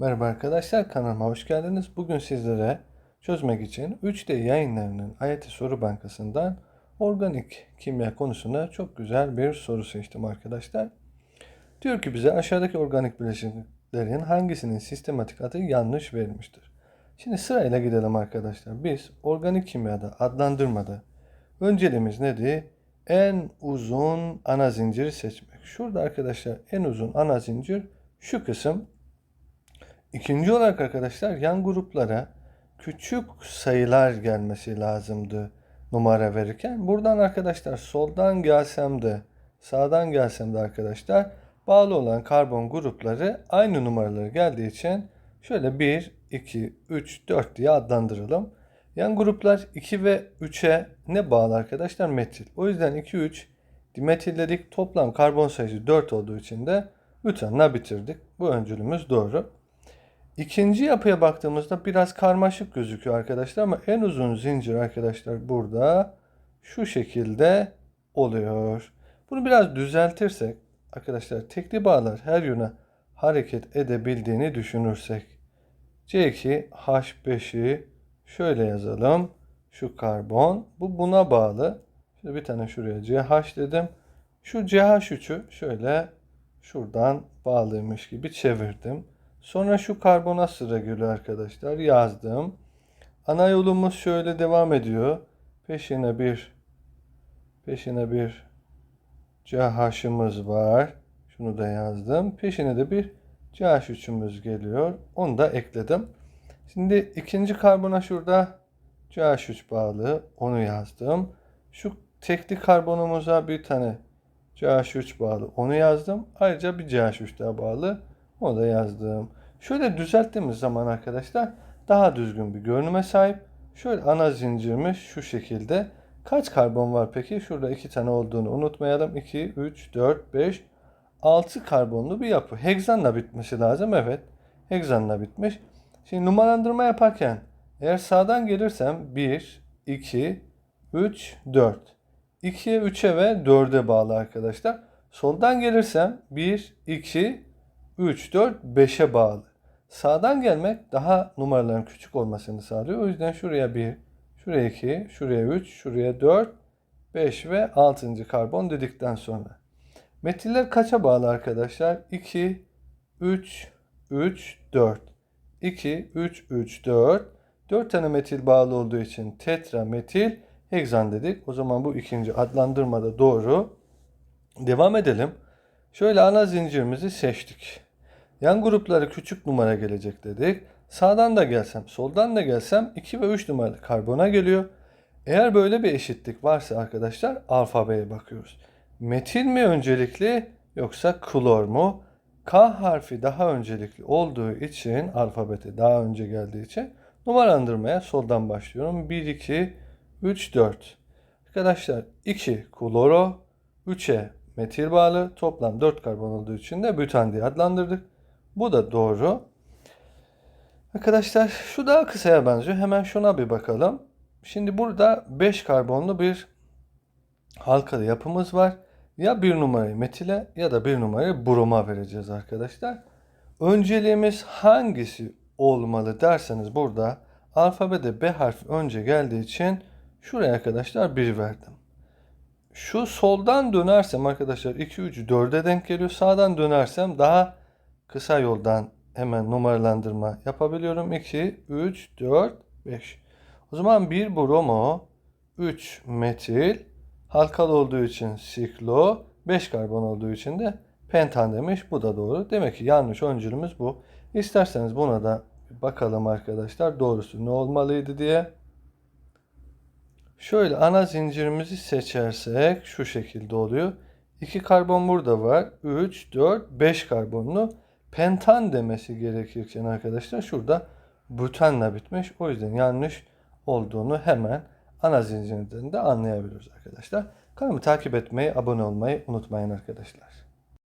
Merhaba arkadaşlar kanalıma hoş geldiniz. Bugün sizlere çözmek için 3D yayınlarının AYT soru bankasından organik kimya konusunda çok güzel bir soru seçtim arkadaşlar. Diyor ki bize aşağıdaki organik bileşiklerin hangisinin sistematik adı yanlış verilmiştir. Şimdi sırayla gidelim arkadaşlar. Biz organik kimyada adlandırmada önceliğimiz nedir? En uzun ana zinciri seçmek. Şurada arkadaşlar en uzun ana zincir şu kısım İkinci olarak arkadaşlar yan gruplara küçük sayılar gelmesi lazımdı numara verirken. Buradan arkadaşlar soldan gelsem de sağdan gelsem de arkadaşlar bağlı olan karbon grupları aynı numaraları geldiği için şöyle 1, 2, 3, 4 diye adlandıralım. Yan gruplar 2 ve 3'e ne bağlı arkadaşlar? Metil. O yüzden 2, 3 dimetilledik. Toplam karbon sayısı 4 olduğu için de butanla bitirdik. Bu öncülümüz doğru. İkinci yapıya baktığımızda biraz karmaşık gözüküyor arkadaşlar ama en uzun zincir arkadaşlar burada şu şekilde oluyor. Bunu biraz düzeltirsek arkadaşlar tekli bağlar her yöne hareket edebildiğini düşünürsek C2 H5'i şöyle yazalım. Şu karbon bu buna bağlı. Şöyle bir tane şuraya CH dedim. Şu CH3'ü şöyle şuradan bağlıymış gibi çevirdim. Sonra şu karbona sıra geliyor arkadaşlar. Yazdım. Ana yolumuz şöyle devam ediyor. Peşine bir peşine bir CH'ımız var. Şunu da yazdım. Peşine de bir CH3'ümüz geliyor. Onu da ekledim. Şimdi ikinci karbona şurada CH3 bağlı. Onu yazdım. Şu tekli karbonumuza bir tane CH3 bağlı. Onu yazdım. Ayrıca bir CH3 daha bağlı. Onu da yazdım. Şöyle düzelttiğimiz zaman arkadaşlar daha düzgün bir görünüme sahip. Şöyle ana zincirimiz şu şekilde. Kaç karbon var peki? Şurada iki tane olduğunu unutmayalım. 2, 3, 4, 5, 6 karbonlu bir yapı. Hegzanla bitmesi lazım. Evet. Hegzanla bitmiş. Şimdi numaralandırma yaparken eğer sağdan gelirsem 1, 2, 3, 4. 2'ye, 3'e ve 4'e bağlı arkadaşlar. Soldan gelirsem 1, 2, 3, 4, 5'e bağlı. Sağdan gelmek daha numaraların küçük olmasını sağlıyor. O yüzden şuraya 1, şuraya 2, şuraya 3, şuraya 4, 5 ve 6. karbon dedikten sonra. Metiller kaça bağlı arkadaşlar? 2, 3, 3, 4. 2, 3, 3, 4. 4 tane metil bağlı olduğu için tetra metil hegzan dedik. O zaman bu ikinci adlandırmada doğru. Devam edelim. Şöyle ana zincirimizi seçtik. Yan grupları küçük numara gelecek dedik. Sağdan da gelsem, soldan da gelsem 2 ve 3 numaralı karbona geliyor. Eğer böyle bir eşitlik varsa arkadaşlar alfabeye bakıyoruz. Metil mi öncelikli yoksa klor mu? K harfi daha öncelikli olduğu için alfabete daha önce geldiği için numaralandırmaya soldan başlıyorum. 1, 2, 3, 4. Arkadaşlar 2 kloro, 3'e metil bağlı toplam 4 karbon olduğu için de bütan diye adlandırdık. Bu da doğru. Arkadaşlar şu daha kısaya benziyor. Hemen şuna bir bakalım. Şimdi burada 5 karbonlu bir halkalı yapımız var. Ya bir numarayı metile ya da bir numarayı broma vereceğiz arkadaşlar. Önceliğimiz hangisi olmalı derseniz burada alfabede B harfi önce geldiği için şuraya arkadaşlar 1 verdim. Şu soldan dönersem arkadaşlar 2, 3, 4'e denk geliyor. Sağdan dönersem daha kısa yoldan hemen numaralandırma yapabiliyorum. 2, 3, 4, 5. O zaman 1 bromo, 3 metil, halkalı olduğu için siklo, 5 karbon olduğu için de pentan demiş. Bu da doğru. Demek ki yanlış öncülümüz bu. İsterseniz buna da bakalım arkadaşlar doğrusu ne olmalıydı diye. Şöyle ana zincirimizi seçersek şu şekilde oluyor. 2 karbon burada var. 3, 4, 5 karbonlu pentan demesi gerekirken arkadaşlar şurada butanla bitmiş. O yüzden yanlış olduğunu hemen ana zincirinden de anlayabiliriz arkadaşlar. Kanalımı takip etmeyi, abone olmayı unutmayın arkadaşlar.